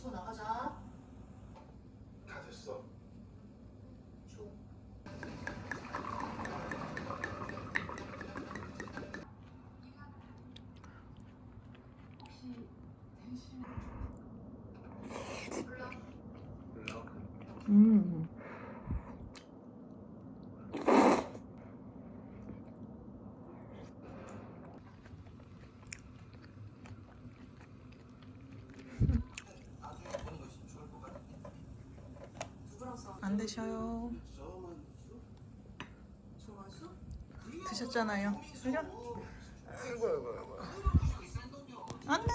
마시고 나가자. 다 됐어. 음. 싸웠어? 안 드셔요. 드셨잖아요. 안 돼.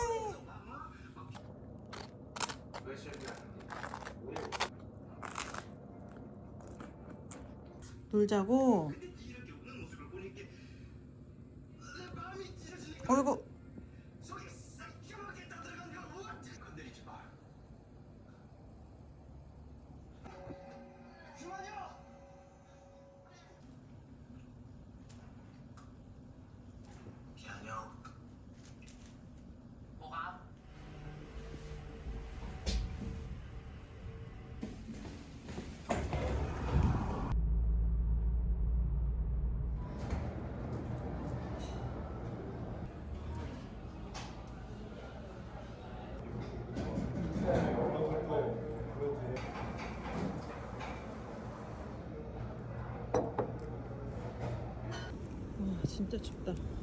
놀자고. 어이구. 진짜 춥다.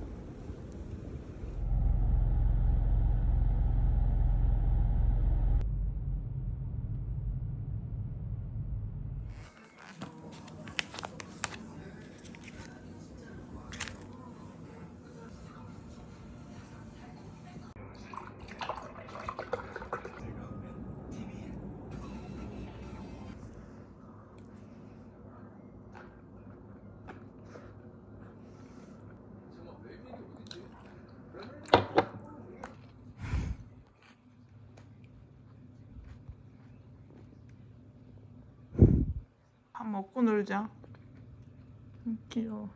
먹고 놀자. 음, 귀여워.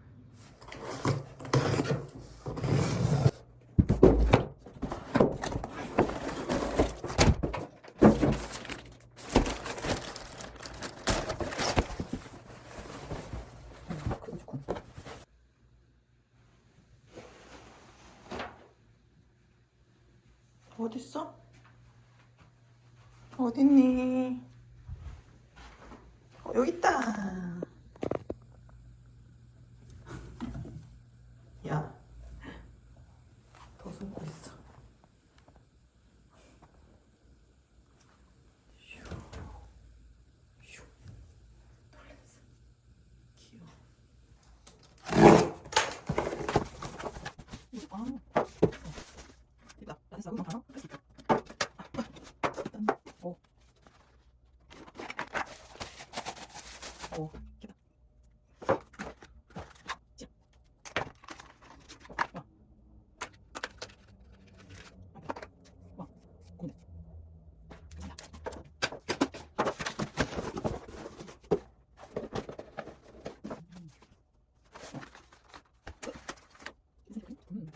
어딨어? 어딨니? 어, 여기 있다. 야, 더 숨고 있어. 슈, 슈, 놀랐어. 귀여워. 이거 아, 이거 안 싸고 막 일단 오, 오, 기다. 자. 와. 와, 공대. 간다. 음.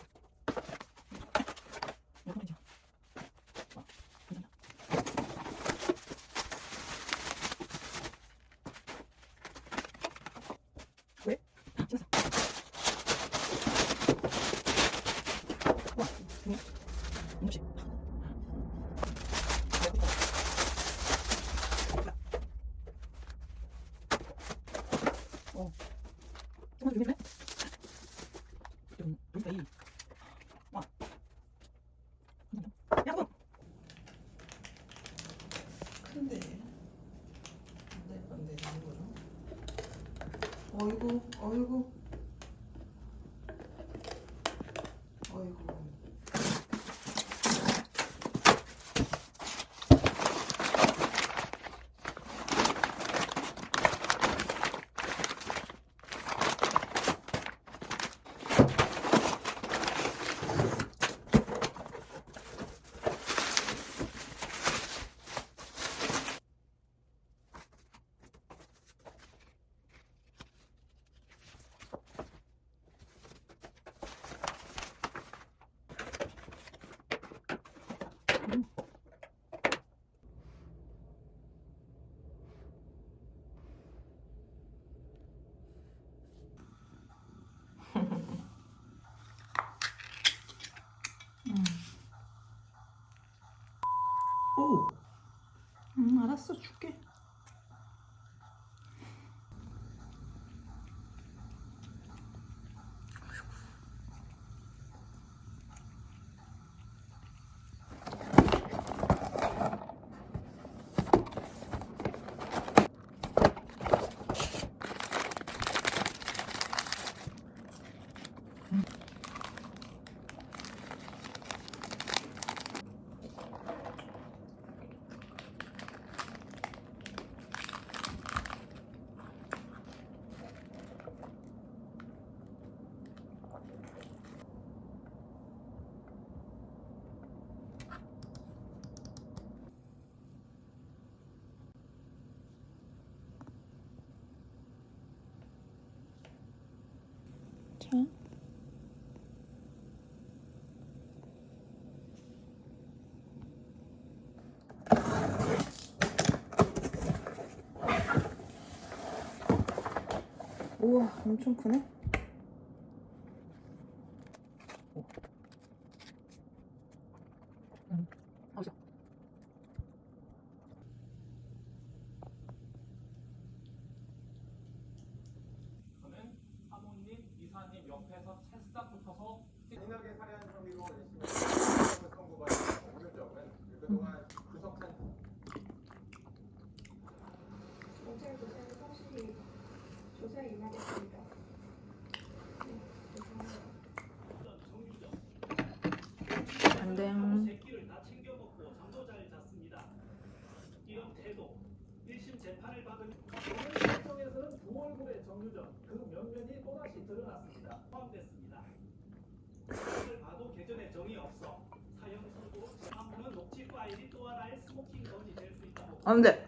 몇 번이죠? 와, 괜찮아. 왜? 아, 지났어. 와, 응. 음식. 어. 좀만 조용히 좀 해. 좀, 보니까 이. 와. 야, 그거. 큰데. 안될 건데, 이거는. 어이구, 어이구. nossa, tipo, 이렇게 우와 엄청 크네. 아, 안 돼.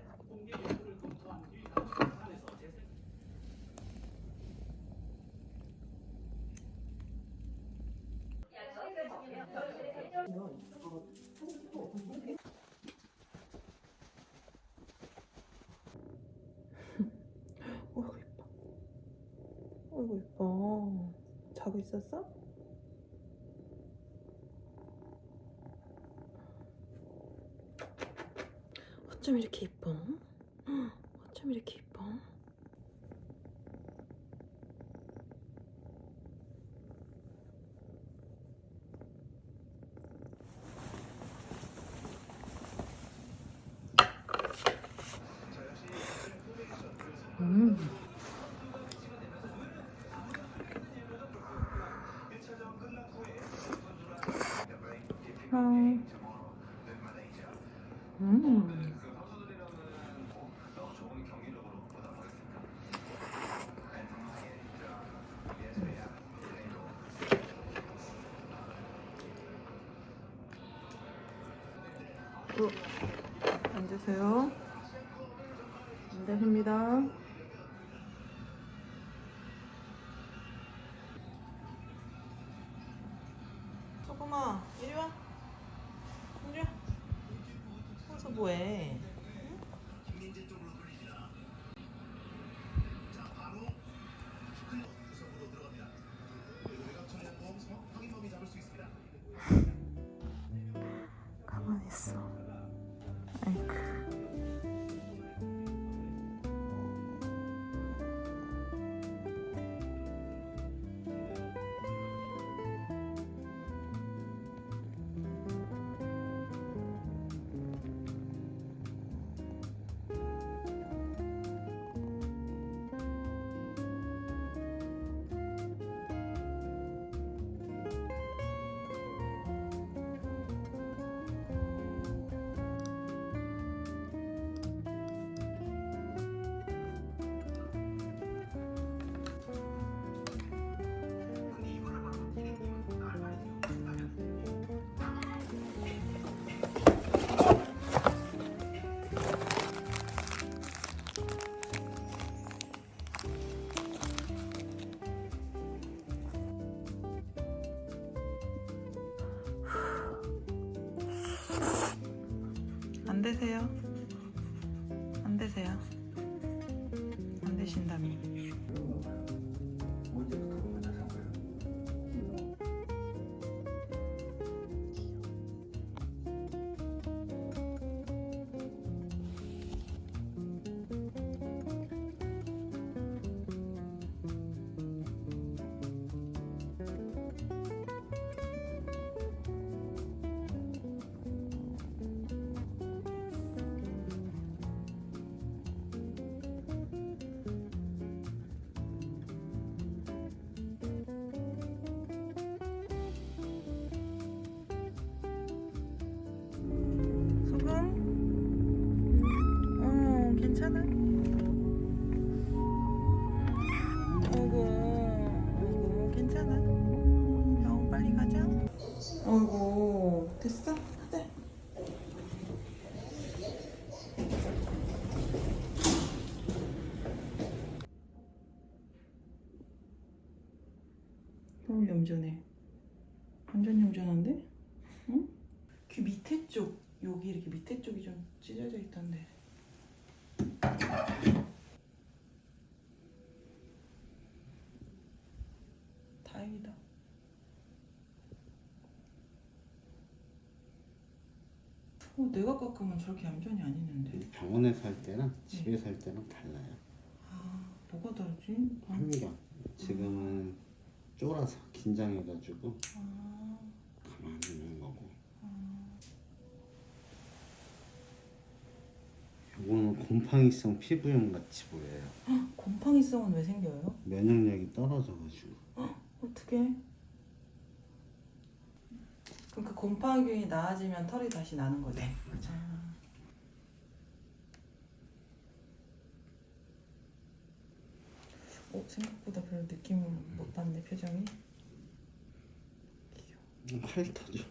어이구 이뻐 어이구 이뻐 자고 있었어? 어쩜 이렇게 이뻐? 어쩜 이렇게 이뻐? 음. 음. 소금아 이리 와. 이리 와. 거기서 뭐해? 안녕하세요. 서울 염전에 완전 염전한데? 응? 귀 밑에 쪽 여기 이렇게 밑에 쪽이 좀 찢어져 있던데 다행이다 어, 내가 깎으면 저렇게 얌전히 안 있는데 병원에 살 때랑 집에 살 때랑 달라요. 아 뭐가 다르지? 아, 환경. 지금은 쫄아서 긴장해가지고 아, 가만히 있는 거고. 아. 이거는 곰팡이성 피부염 같이 보여요. 곰팡이성은 왜 생겨요? 면역력이 떨어져가지고. 어떻게? 그럼 그 곰팡이균이 나아지면 털이 다시 나는 거지? 아. 어, 생각보다 별로 느낌 못 받네 표정이. 핥아줘.